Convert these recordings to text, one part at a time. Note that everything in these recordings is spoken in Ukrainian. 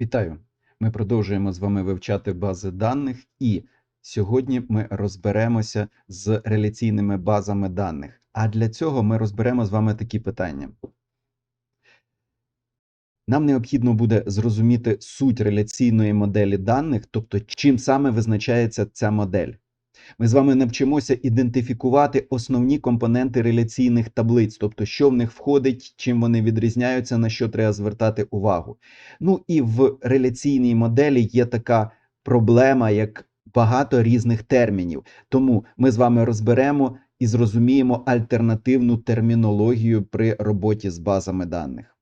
Вітаю! Ми продовжуємо з вами вивчати бази даних, і сьогодні ми розберемося з реляційними базами даних. А для цього ми розберемо з вами такі питання. Нам необхідно буде зрозуміти суть реляційної моделі даних, тобто чим саме визначається ця модель. Ми з вами навчимося ідентифікувати основні компоненти реляційних таблиць, тобто що в них входить, чим вони відрізняються, на що треба звертати увагу. Ну і в реляційній моделі є така проблема, як багато різних термінів. Тому ми з вами розберемо і зрозуміємо альтернативну термінологію при роботі з базами даних.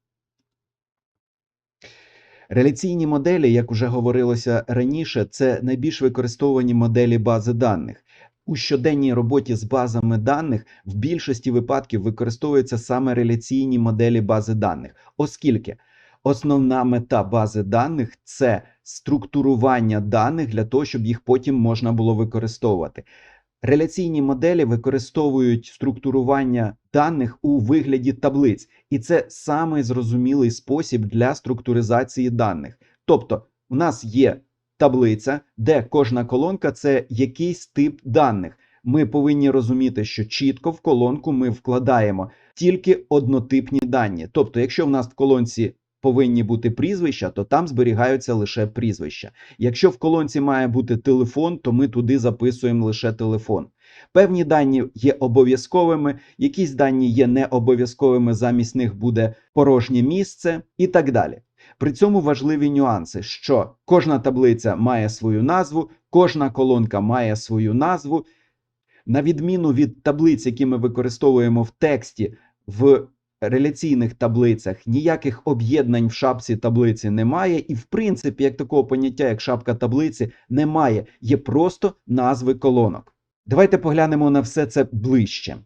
Реляційні моделі, як уже говорилося раніше, це найбільш використовані моделі бази даних. У щоденній роботі з базами даних в більшості випадків використовуються саме реляційні моделі бази даних, оскільки основна мета бази даних це структурування даних для того, щоб їх потім можна було використовувати. Реляційні моделі використовують структурування даних у вигляді таблиць, і це самий зрозумілий спосіб для структуризації даних. Тобто, у нас є таблиця, де кожна колонка це якийсь тип даних. Ми повинні розуміти, що чітко в колонку ми вкладаємо тільки однотипні дані. Тобто, якщо в нас в колонці повинні бути прізвища, то там зберігаються лише прізвища. Якщо в колонці має бути телефон, то ми туди записуємо лише телефон. Певні дані є обов'язковими, якісь дані є не обов'язковими, замість них буде порожнє місце і так далі. При цьому важливі нюанси, що кожна таблиця має свою назву, кожна колонка має свою назву. На відміну від таблиць, які ми використовуємо в тексті, в реляційних таблицях ніяких об'єднань в шапці таблиці немає, і, в принципі, як такого поняття, як шапка таблиці, немає. Є просто назви колонок. Давайте поглянемо на все це ближче.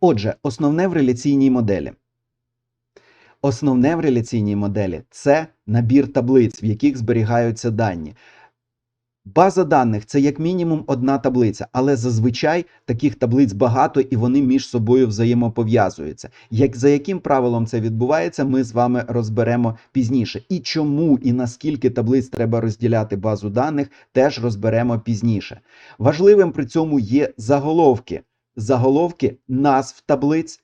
Отже, основне в реляційній моделі. Основне в реляційній моделі це набір таблиць, в яких зберігаються дані. База даних це як мінімум одна таблиця, але зазвичай таких таблиць багато і вони між собою взаємопов'язуються. Як за яким правилом це відбувається, ми з вами розберемо пізніше. І чому і наскільки таблиць треба розділяти базу даних, теж розберемо пізніше. Важливим при цьому є заголовки. Заголовки назв таблиць.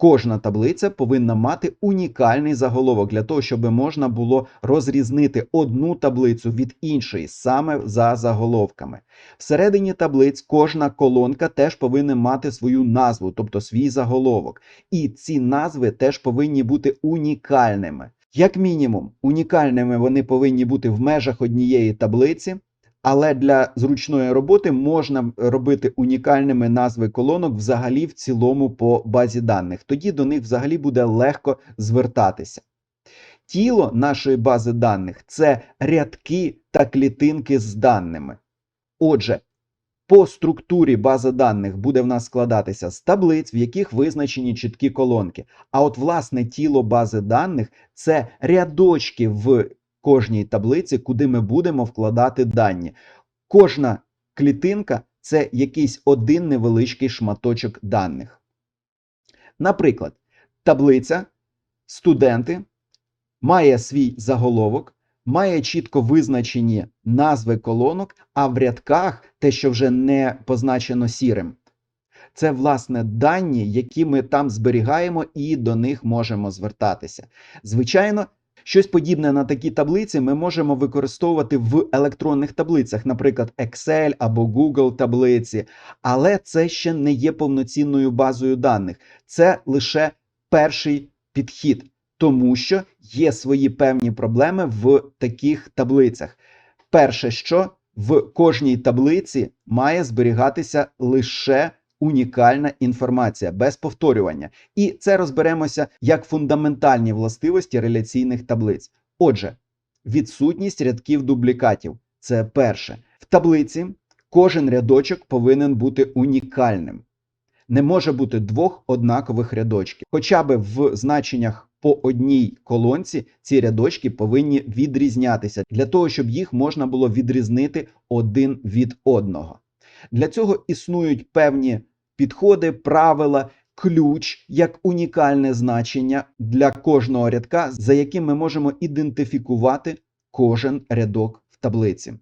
Кожна таблиця повинна мати унікальний заголовок для того, щоб можна було розрізнити одну таблицю від іншої саме за заголовками. Всередині таблиць кожна колонка теж повинна мати свою назву, тобто свій заголовок. І ці назви теж повинні бути унікальними. Як мінімум, унікальними вони повинні бути в межах однієї таблиці. Але для зручної роботи можна робити унікальними назви колонок взагалі в цілому по базі даних. Тоді до них взагалі буде легко звертатися. Тіло нашої бази даних це рядки та клітинки з даними. Отже, по структурі база даних буде в нас складатися з таблиць, в яких визначені чіткі колонки. А от власне тіло бази даних це рядочки в кожній таблиці, куди ми будемо вкладати дані. Кожна клітинка це якийсь один невеличкий шматочок даних. Наприклад, таблиця студенти має свій заголовок, має чітко визначені назви колонок, а в рядках те, що вже не позначено сірим. Це, власне, дані, які ми там зберігаємо і до них можемо звертатися. Звичайно, Щось подібне на такі таблиці ми можемо використовувати в електронних таблицях, наприклад, Excel або Google таблиці, але це ще не є повноцінною базою даних. Це лише перший підхід, тому що є свої певні проблеми в таких таблицях. Перше, що в кожній таблиці має зберігатися лише унікальна інформація без повторювання. І це розберемося як фундаментальні властивості реляційних таблиць. Отже, відсутність рядків дублікатів це перше. В таблиці кожен рядочок повинен бути унікальним. Не може бути двох однакових рядочків. Хоча би в значеннях по одній колонці ці рядочки повинні відрізнятися для того, щоб їх можна було відрізнити один від одного. Для цього існують певні підходи, правила, ключ як унікальне значення для кожного рядка, за яким ми можемо ідентифікувати кожен рядок в таблиці.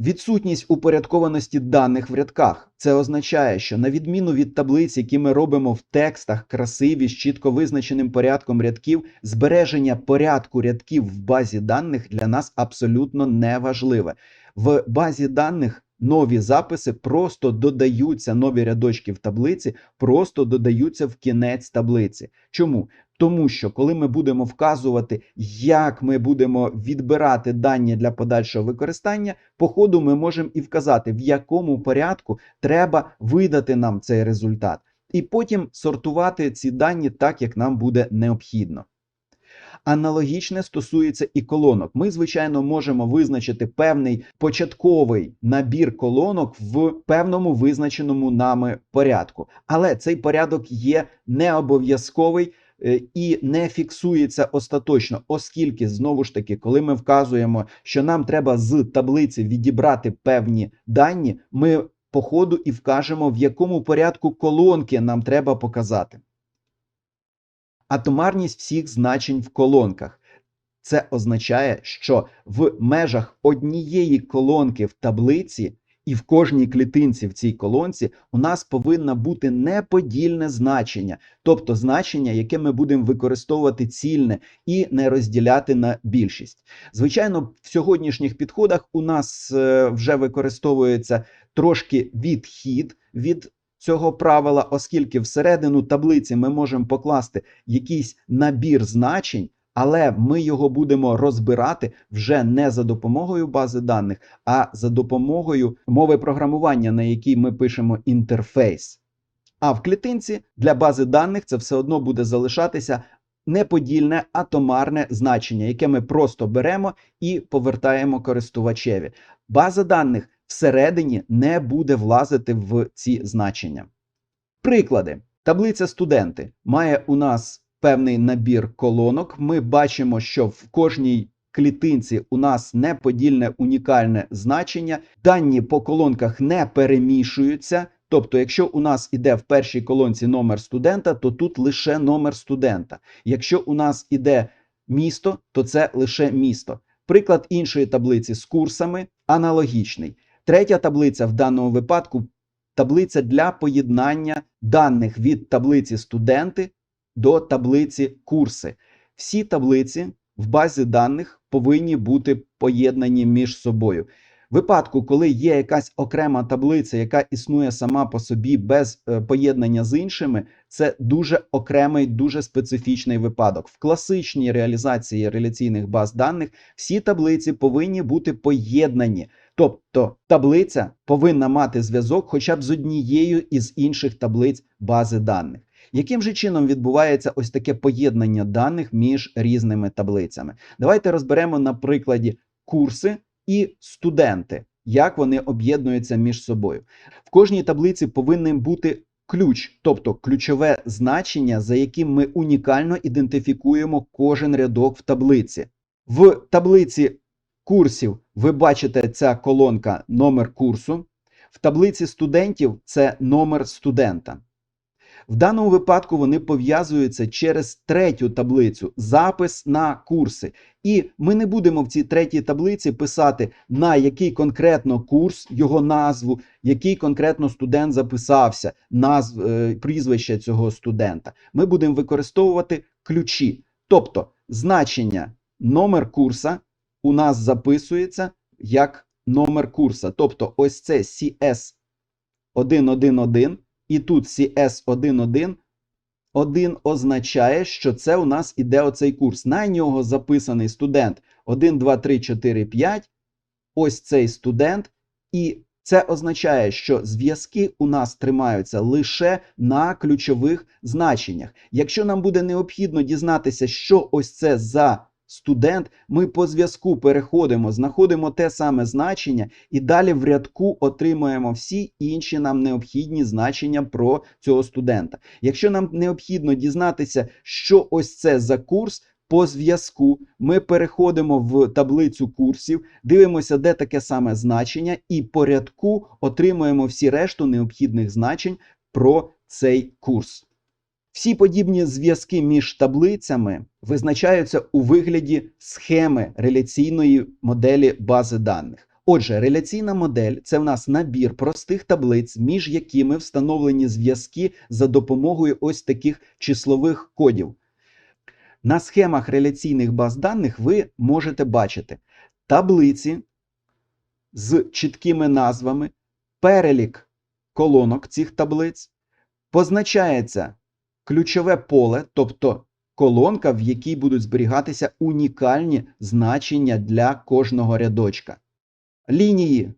Відсутність упорядкованості даних в рядках. Це означає, що на відміну від таблиць, які ми робимо в текстах, красиві з чітко визначеним порядком рядків, збереження порядку рядків в базі даних для нас абсолютно не важливе. В базі даних нові записи просто додаються, нові рядочки в таблиці, просто додаються в кінець таблиці. Чому? Тому що коли ми будемо вказувати, як ми будемо відбирати дані для подальшого використання, по ходу ми можемо і вказати, в якому порядку треба видати нам цей результат, і потім сортувати ці дані так, як нам буде необхідно. Аналогічне стосується і колонок. Ми, звичайно, можемо визначити певний початковий набір колонок в певному визначеному нами порядку, але цей порядок є не обов'язковий. е, І не фіксується остаточно, оскільки знову ж таки, коли ми вказуємо, що нам треба з таблиці відібрати певні дані, ми по ходу і вкажемо, в якому порядку колонки нам треба показати. Атомарність всіх значень в колонках. Це означає, що в межах однієї колонки в таблиці і в кожній клітинці в цій колонці у нас повинно бути неподільне значення, тобто значення, яке ми будемо використовувати цільне і не розділяти на більшість. Звичайно, в сьогоднішніх підходах у нас е, вже використовується трошки відхід від цього правила, оскільки всередину таблиці ми можемо покласти якийсь набір значень, але ми його будемо розбирати вже не за допомогою бази даних, а за допомогою мови програмування, на якій ми пишемо інтерфейс. А в клітинці для бази даних це все одно буде залишатися неподільне атомарне значення, яке ми просто беремо і повертаємо користувачеві. База даних всередині не буде влазити в ці значення. Приклади. Таблиця студенти має у нас певний набір колонок. Ми бачимо, що в кожній клітинці у нас неподільне унікальне значення. Дані по колонках не перемішуються. Тобто, якщо у нас іде в першій колонці номер студента, то тут лише номер студента. Якщо у нас іде місто, то це лише місто. Приклад іншої таблиці з курсами аналогічний. Третя таблиця в даному випадку таблиця для поєднання даних від таблиці студенти до таблиці курси. Всі таблиці в базі даних повинні бути поєднані між собою. В випадку, коли є якась окрема таблиця, яка існує сама по собі без е, поєднання з іншими, це дуже окремий, дуже специфічний випадок. В класичній реалізації реляційних баз даних всі таблиці повинні бути поєднані. Тобто таблиця повинна мати зв'язок хоча б з однією із інших таблиць бази даних. Яким же чином відбувається ось таке поєднання даних між різними таблицями? Давайте розберемо на прикладі курси і студенти, як вони об'єднуються між собою. В кожній таблиці повинен бути ключ, тобто ключове значення, за яким ми унікально ідентифікуємо кожен рядок в таблиці. В таблиці курсів ви бачите ця колонка номер курсу. В таблиці студентів це номер студента. В даному випадку вони пов'язуються через третю таблицю запис на курси. І ми не будемо в цій третій таблиці писати на який конкретно курс, його назву, який конкретно студент записався, назв, е, прізвище цього студента. Ми будемо використовувати ключі. Тобто значення номер курса у нас записується як номер курса. Тобто, ось це CS 111 і тут CS11 один означає, що це у нас іде оцей курс. На нього записаний студент 1, 2, 3, 4, 5. Ось цей студент. І це означає, що зв'язки у нас тримаються лише на ключових значеннях. Якщо нам буде необхідно дізнатися, що ось це за студент, ми по зв'язку переходимо, знаходимо те саме значення і далі в рядку отримуємо всі інші нам необхідні значення про цього студента. Якщо нам необхідно дізнатися, що ось це за курс. По зв'язку ми переходимо в таблицю курсів, дивимося, де таке саме значення, і по рядку отримуємо всі решту необхідних значень про цей курс. Всі подібні зв'язки між таблицями визначаються у вигляді схеми реляційної моделі бази даних. Отже, реляційна модель це в нас набір простих таблиць, між якими встановлені зв'язки за допомогою ось таких числових кодів. На схемах реляційних баз даних ви можете бачити таблиці з чіткими назвами, перелік колонок цих таблиць, позначається ключове поле, тобто колонка, в якій будуть зберігатися унікальні значення для кожного рядочка. Лінії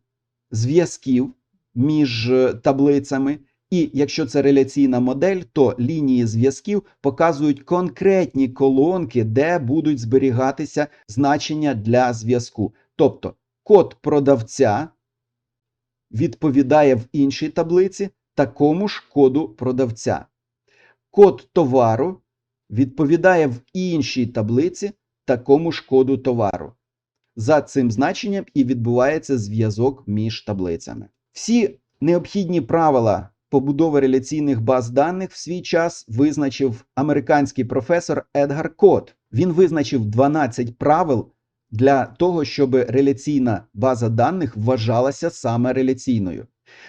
зв'язків між е, таблицями, і якщо це реляційна модель, то лінії зв'язків показують конкретні колонки, де будуть зберігатися значення для зв'язку. Тобто код продавця відповідає в іншій таблиці такому ж коду продавця. Код товару відповідає в іншій таблиці такому ж коду товару. За цим значенням і відбувається зв'язок між таблицями. Всі необхідні правила побудови реляційних баз даних в свій час визначив американський професор Едгар Кот. Він визначив 12 правил для того, щоб реляційна база даних вважалася саме реляційною.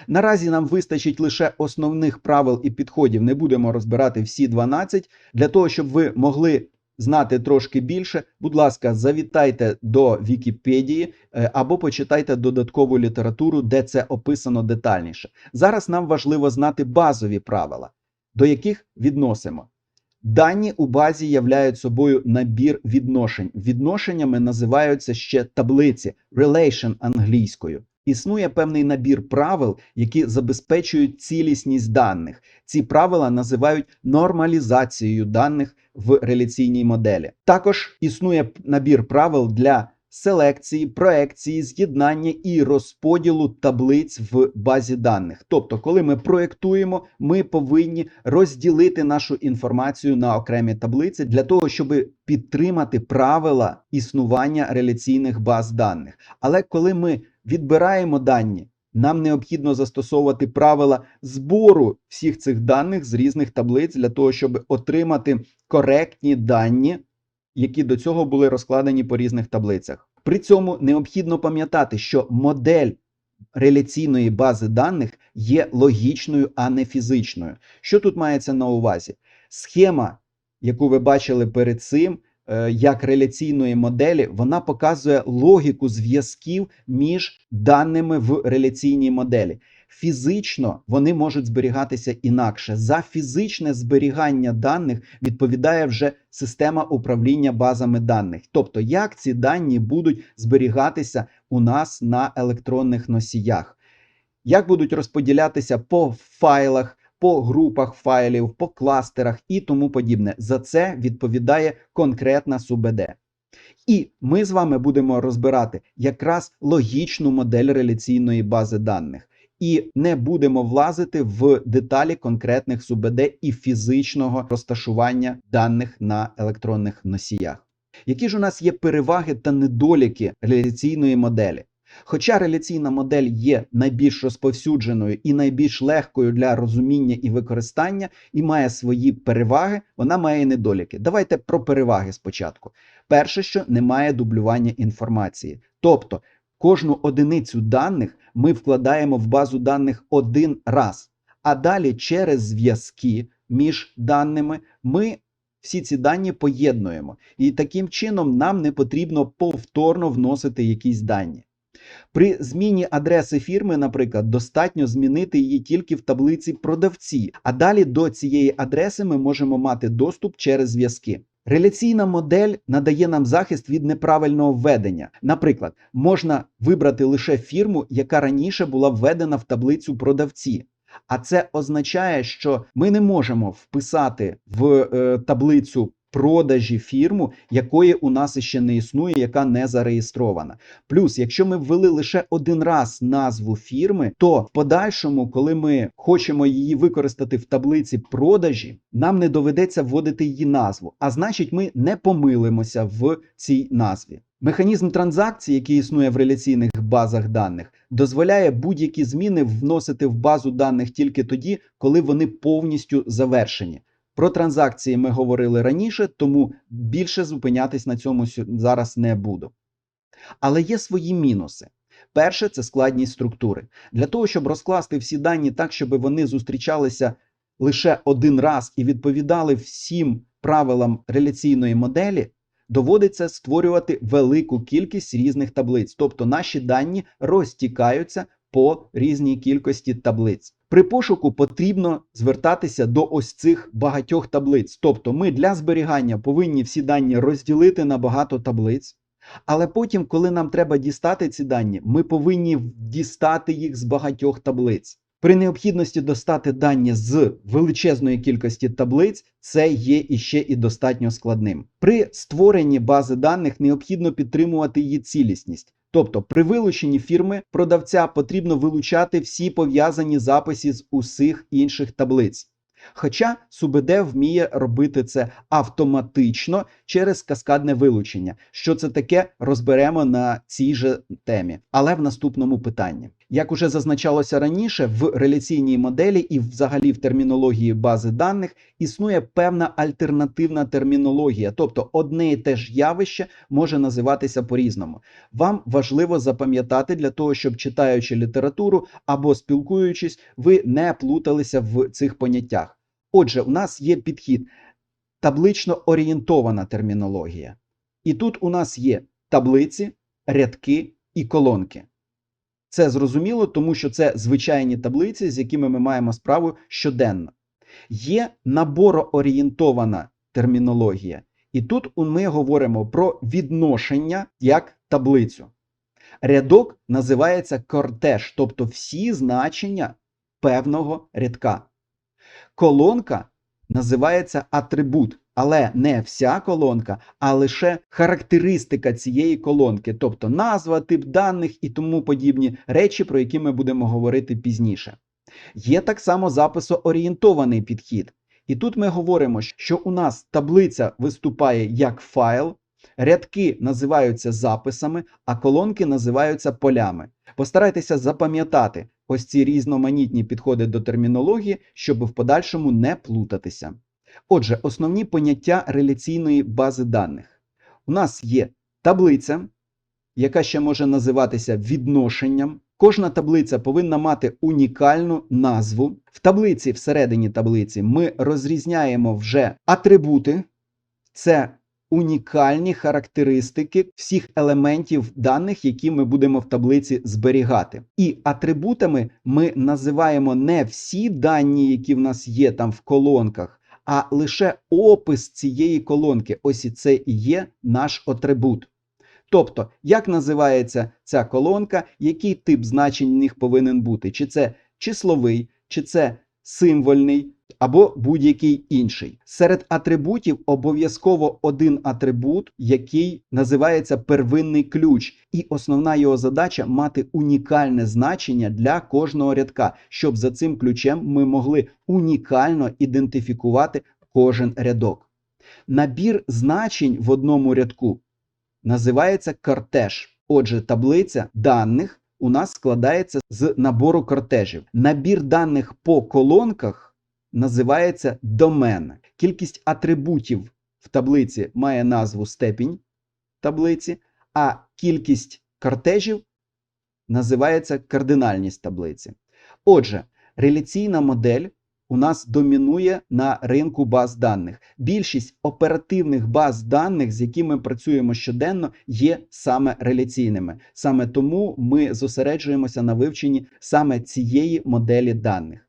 Наразі нам вистачить лише основних правил і підходів. Не будемо розбирати всі 12. Для того, щоб ви могли знати трошки більше, будь ласка, завітайте до Вікіпедії е, або почитайте додаткову літературу, де це описано детальніше. Зараз нам важливо знати базові правила, до яких відносимо. Дані у базі являють собою набір відношень. Відношеннями називаються ще таблиці relation англійською. Існує певний набір правил, які забезпечують цілісність даних. Ці правила називають нормалізацією даних в реляційній моделі. Також існує набір правил для селекції, проекції, з'єднання і розподілу таблиць в базі даних. Тобто, коли ми проєктуємо, ми повинні розділити нашу інформацію на окремі таблиці для того, щоб підтримати правила існування реляційних баз даних. Але коли ми відбираємо дані, нам необхідно застосовувати правила збору всіх цих даних з різних таблиць для того, щоб отримати коректні дані, які до цього були розкладені по різних таблицях. При цьому необхідно пам'ятати, що модель реляційної бази даних є логічною, а не фізичною. Що тут мається на увазі? Схема, яку ви бачили перед цим, як реляційної моделі, вона показує логіку зв'язків між даними в реляційній моделі. Фізично вони можуть зберігатися інакше. За фізичне зберігання даних відповідає вже система управління базами даних. Тобто, як ці дані будуть зберігатися у нас на електронних носіях, як будуть розподілятися по файлах, по групах файлів, по кластерах і тому подібне. За це відповідає конкретна СУБД. І ми з вами будемо розбирати якраз логічну модель реляційної бази даних і не будемо влазити в деталі конкретних СУБД і фізичного розташування даних на електронних носіях. Які ж у нас є переваги та недоліки реляційної моделі? Хоча реляційна модель є найбільш розповсюдженою і найбільш легкою для розуміння і використання, і має свої переваги, вона має недоліки. Давайте про переваги спочатку. Перше, що немає дублювання інформації. Тобто кожну одиницю даних ми вкладаємо в базу даних один раз, а далі через зв'язки між даними ми всі ці дані поєднуємо. І таким чином нам не потрібно повторно вносити якісь дані. При зміні адреси фірми, наприклад, достатньо змінити її тільки в таблиці продавці, а далі до цієї адреси ми можемо мати доступ через зв'язки. Реляційна модель надає нам захист від неправильного введення. Наприклад, можна вибрати лише фірму, яка раніше була введена в таблицю продавці. А це означає, що ми не можемо вписати в е, таблицю продажі фірму, якої у нас ще не існує, яка не зареєстрована. Плюс, якщо ми ввели лише один раз назву фірми, то в подальшому, коли ми хочемо її використати в таблиці продажі, нам не доведеться вводити її назву. А значить, ми не помилимося в цій назві. Механізм транзакцій, який існує в реляційних базах даних, дозволяє будь-які зміни вносити в базу даних тільки тоді, коли вони повністю завершені. Про транзакції ми говорили раніше, тому більше зупинятись на цьому зараз не буду. Але є свої мінуси. Перше це складність структури. Для того, щоб розкласти всі дані так, щоб вони зустрічалися лише один раз і відповідали всім правилам реляційної моделі, доводиться створювати велику кількість різних таблиць. Тобто наші дані розтікаються по різній кількості таблиць. При пошуку потрібно звертатися до ось цих багатьох таблиць. Тобто, ми для зберігання повинні всі дані розділити на багато таблиць. Але потім, коли нам треба дістати ці дані, ми повинні дістати їх з багатьох таблиць. При необхідності достати дані з величезної кількості таблиць, це є іще і достатньо складним. При створенні бази даних необхідно підтримувати її цілісність. Тобто, при вилученні фірми продавця потрібно вилучати всі пов'язані записи з усіх інших таблиць. Хоча СУБД вміє робити це автоматично через каскадне вилучення. Що це таке, розберемо на цій же темі, але в наступному питанні. Як уже зазначалося раніше, в реляційній моделі і взагалі в термінології бази даних існує певна альтернативна термінологія, тобто одне і те ж явище може називатися по-різному. Вам важливо запам'ятати для того, щоб читаючи літературу або спілкуючись, ви не плуталися в цих поняттях. Отже, у нас є підхід таблично орієнтована термінологія. І тут у нас є таблиці, рядки і колонки. Це зрозуміло, тому що це звичайні таблиці, з якими ми маємо справу щоденно. Є набороорієнтована термінологія. І тут ми говоримо про відношення як таблицю. Рядок називається кортеж, тобто всі значення певного рядка. Колонка називається атрибут, але не вся колонка, а лише характеристика цієї колонки, тобто назва, тип даних і тому подібні речі, про які ми будемо говорити пізніше. Є так само записоорієнтований підхід. І тут ми говоримо, що у нас таблиця виступає як файл, рядки називаються записами, а колонки називаються полями. Постарайтеся запам'ятати ось ці різноманітні підходи до термінології, щоб в подальшому не плутатися. Отже, основні поняття реляційної бази даних. У нас є таблиця, яка ще може називатися відношенням. Кожна таблиця повинна мати унікальну назву. В таблиці, всередині таблиці, ми розрізняємо вже атрибути, це унікальні характеристики всіх елементів даних, які ми будемо в таблиці зберігати. І атрибутами ми називаємо не всі дані, які в нас є там в колонках, а лише опис цієї колонки. Ось і це і є наш атрибут. Тобто, як називається ця колонка, який тип значень в них повинен бути? Чи це числовий, чи це символьний, або будь-який інший. Серед атрибутів обов'язково один атрибут, який називається первинний ключ, і основна його задача мати унікальне значення для кожного рядка, щоб за цим ключем ми могли унікально ідентифікувати кожен рядок. Набір значень в одному рядку називається кортеж. Отже, таблиця даних у нас складається з набору кортежів. Набір даних по колонках називається домен. Кількість атрибутів в таблиці має назву степінь таблиці, а кількість кортежів називається кардинальність таблиці. Отже, реляційна модель у нас домінує на ринку баз даних. Більшість оперативних баз даних, з якими ми працюємо щоденно, є саме реляційними. Саме тому ми зосереджуємося на вивченні саме цієї моделі даних.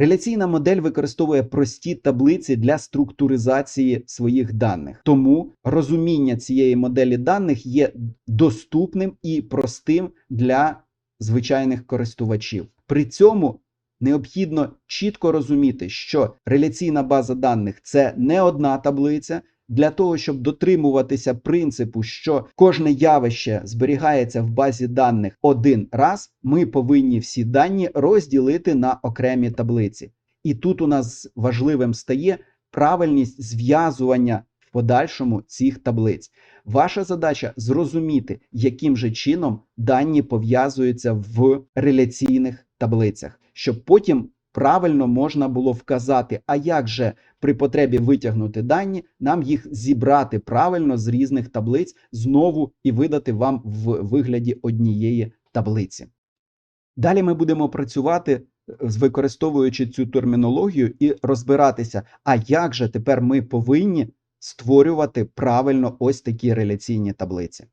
Реляційна модель використовує прості таблиці для структуризації своїх даних. Тому розуміння цієї моделі даних є доступним і простим для звичайних користувачів. При цьому необхідно чітко розуміти, що реляційна база даних це не одна таблиця. Для того щоб дотримуватися принципу, що кожне явище зберігається в базі даних один раз, ми повинні всі дані розділити на окремі таблиці. І тут у нас важливим стає правильність зв'язування в подальшому цих таблиць. Ваша задача зрозуміти, яким же чином дані пов'язуються в реляційних таблицях, щоб потім правильно можна було вказати, а як же при потребі витягнути дані, нам їх зібрати правильно з різних таблиць знову і видати вам в вигляді однієї таблиці. Далі ми будемо працювати е, використовуючи цю термінологію і розбиратися, а як же тепер ми повинні створювати правильно ось такі реляційні таблиці.